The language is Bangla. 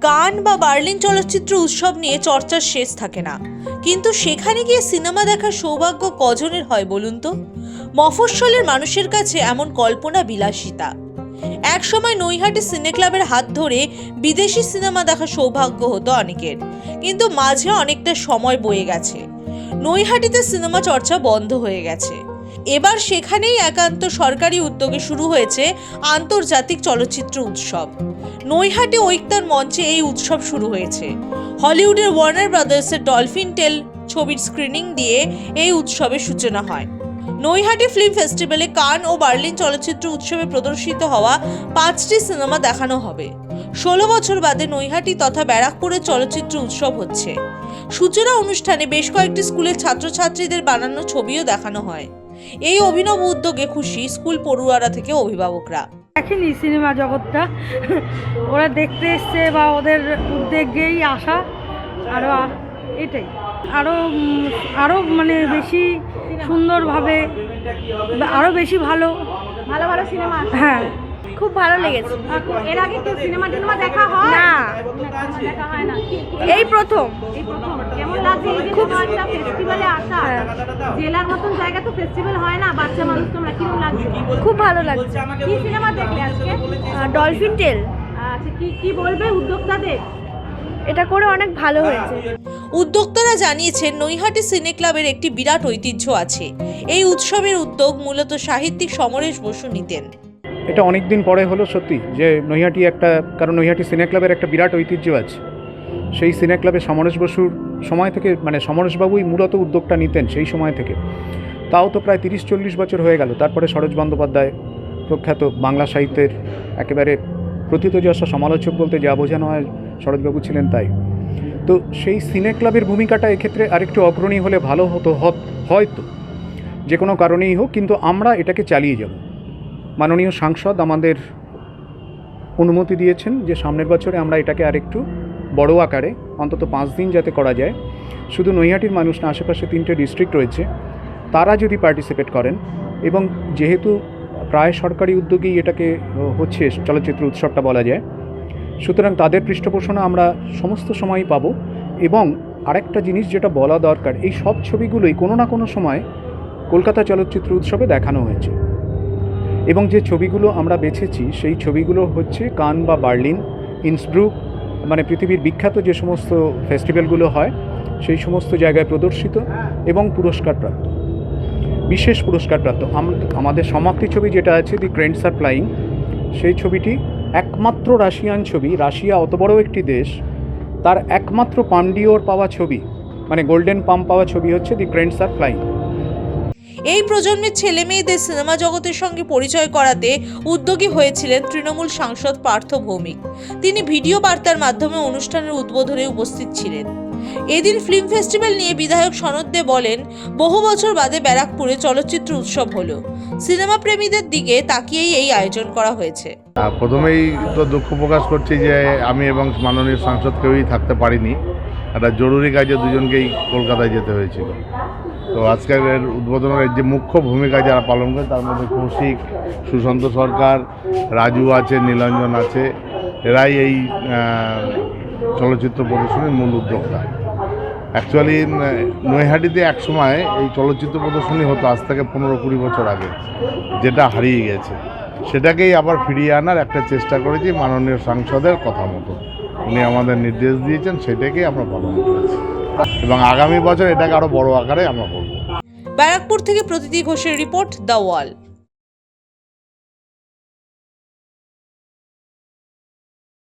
কান বা বার্লিন চলচ্চিত্র উৎসব নিয়ে চর্চার শেষ থাকে না। কিন্তু সেখানে গিয়ে সিনেমা দেখার সৌভাগ্য কজনের হয় বলুন তো? মফস্বলের মানুষের কাছে এমন কল্পনা বিলাসিতা। এক সময় নৈহাটি সিনে ক্লাবের হাত ধরে বিদেশি সিনেমা দেখার সৌভাগ্য হতো অনেকের। কিন্তু মাঝে অনেকটা সময় বয়ে গেছে। নৈহাটিতে সিনেমা চর্চা বন্ধ হয়ে গেছে। এবার সেখানেই একান্ত সরকারি উদ্যোগে শুরু হয়েছে আন্তর্জাতিক চলচ্চিত্র উৎসব। নৈহাটি ঐক্তার মঞ্চে এই উৎসব শুরু হয়েছে। হলিউডের ওয়ার্নার ব্রাদার্সের ডলফিন টেল ছবির স্ক্রিনিং দিয়ে এই উৎসবের সূচনা হয়। নৈহাটি ফিল্ম ফেস্টিভ্যালে কান ও বার্লিন চলচ্চিত্র উৎসবে প্রদর্শিত হওয়া পাঁচটি সিনেমা দেখানো হবে। ষোলো বছর বাদে নৈহাটি তথা ব্যারাকপুরে চলচ্চিত্র উৎসব হচ্ছে। সূচনা অনুষ্ঠানে বেশ কয়েকটি স্কুলের ছাত্রছাত্রীদের বানানো ছবিও দেখানো হয়। এই অভিনব উদ্যোগে খুশি স্কুল পড়ুয়ারা থেকে অভিভাবকরা। দেখেনি সিনেমা জগৎটা। ওরা দেখতে এসছে বা ওদের উদ্যোগেই আসা। আরও এটাই। আরও আরও মানে বেশি সুন্দরভাবে আরও বেশি ভালো ভালো ভালো সিনেমা হ্যাঁ। খুব ভালো লেগেছে। এর আগে কেউ সিনেমা টিনেমা দেখা হয় না। দেখা হয়? না। এই প্রথম। এই প্রথম। কেমন লাগছে? এই যে কোনো একটা ফেস্টিভ্যালে আসা। হ্যাঁ। জেলার মতন জায়গা তো ফেস্টিভ্যাল হয় না বাচ্চা মানুষ তোমরা কীরকম লাগছে? খুব ভালো লাগছে। কি সিনেমা দেখলে আজকে? ডলফিন টেল আচ্ছা কি কি বলবে উদ্যোক্তাদের? এটা করে অনেক ভালো হয়েছে। উদ্যোক্তারা জানিয়েছেন নৈহাটি সিনে ক্লাবের একটি বিরাট ঐতিহ্য আছে। এই উৎসবের উদ্যোগ মূলত সাহিত্যিক সমরেশ বসু নিতেন। এটা অনেক দিন পরে হলো সত্যি যে নৈহাটি একটা, কারণ নৈহাটি সিনে ক্লাবের একটা বিরাট ঐতিহ্য আছে। সেই সিনে ক্লাবে সমরেশ বসুর সময় থেকে মানে সমরেশবাবুই মূলত উদ্যোগটা নিতেন সেই সময় থেকে। তাও তো প্রায় তিরিশ চল্লিশ বছর হয়ে গেল। তারপরে সরোজ বন্দ্যোপাধ্যায় প্রখ্যাত বাংলা সাহিত্যের একেবারে প্রথিত প্রথিতযশা সমালোচক বলতে যা বোঝানো হয় শরৎবাবু ছিলেন তাই। তো সেই সিনে ক্লাবের ভূমিকাটা এক্ষেত্রে আরেকটু অগ্রণী হলে ভালো হত- হয়তো। যে কোনো কারণেই হোক, কিন্তু আমরা এটাকে চালিয়ে যাব। মাননীয় সাংসদ আমাদের অনুমতি দিয়েছেন যে সামনের বছরে আমরা এটাকে আরেকটু বড় আকারে, অন্তত পাঁচ দিন যাতে করা যায়। শুধু নৈহাটির মানুষ না, আশেপাশে তিনটে ডিস্ট্রিক্ট রয়েছে। তারা যদি পার্টিসিপেট করেন এবং যেহেতু প্রায় সরকারি উদ্যোগেই এটাকে হচ্ছে চলচ্চিত্র উৎসবটা বলা যায়, সুতরাং তাদের পৃষ্ঠপোষণা আমরা সমস্ত সময়ই পাবো এবং আরেকটা জিনিস যেটা বলা দরকার, এই সব ছবিগুলোই কোনো না কোনো সময় কলকাতা চলচ্চিত্র উৎসবে দেখানো হয়েছে। এবং যে ছবিগুলো আমরা বেছেছি, সেই ছবিগুলো হচ্ছে কান বা বার্লিন, ইন্সব্রুক মানে পৃথিবীর বিখ্যাত যে সমস্ত ফেস্টিভ্যালগুলো হয়, সেই সমস্ত জায়গায় প্রদর্শিত এবং পুরস্কারপ্রাপ্ত। বিশেষ পুরস্কারপ্রাপ্ত। আমাদের সমাপ্তি ছবি যেটা আছে দি ক্রেন্টস আর ফ্লাইং সেই ছবিটি একমাত্র রাশিয়ান ছবি। রাশিয়া অত বড় একটি দেশ, তার একমাত্র পান্ডিওর পাওয়া ছবি মানে গোল্ডেন পাম্প পাওয়া ছবি হচ্ছে দি ক্রেন্টস আর ফ্লাইং এই প্রজন্মের ছেলে মেয়েদের সিনেমা জগতের সঙ্গে পরিচয় করাতে উদ্যোগী হয়েছিলেন তৃণমূল সাংসদ পার্থ ভৌমিক। তিনি ভিডিও বার্তার মাধ্যমে অনুষ্ঠানের উদ্বোধনে উপস্থিত ছিলেন। এদিন ফিল্ম ফেস্টিভ্যাল নিয়ে বিধায়ক সনদ দে বলেন, বহু বছর বাদে ব্যারাকপুরে চলচ্চিত্র উৎসব হলো। সিনেমা প্রেমীদের দিকে তাকিয়েই এই আয়োজন করা হয়েছে। প্রথমেই তো দুঃখ প্রকাশ করছি যে আমি এবং মাননীয় সাংসদ কেউই থাকতে পারিনি। একটা জরুরি কাজে দুজনকেই কলকাতায় যেতে হয়েছিল। তো আজকের এর উদ্বোধনের যে মুখ্য ভূমিকা যারা পালন করে, তার মধ্যে কৌশিক, সুশান্ত সরকার, রাজু আছে, নীলাঞ্জন আছে, এরাই এই চলচ্চিত্র প্রদর্শনীর মূল উদ্যোক্তা। অ্যাকচুয়ালি নৈহাটিতে এক সময় এই চলচ্চিত্র প্রদর্শনী হতো আজ থেকে পনেরো কুড়ি বছর আগে, যেটা হারিয়ে গেছে। সেটাকেই আবার ফিরিয়ে আনার একটা চেষ্টা করেছি মাননীয় সাংসদের কথা মতো। উনি আমাদের নির্দেশ দিয়েছেন, সেটাকেই আমরা পালন করেছি। এবং আগামী বছর এটাকে আরও বড় আকারে আমরা করব ব্যারাকপুর থেকে প্রতীতি ঘোষের রিপোর্ট দ্য ওয়াল।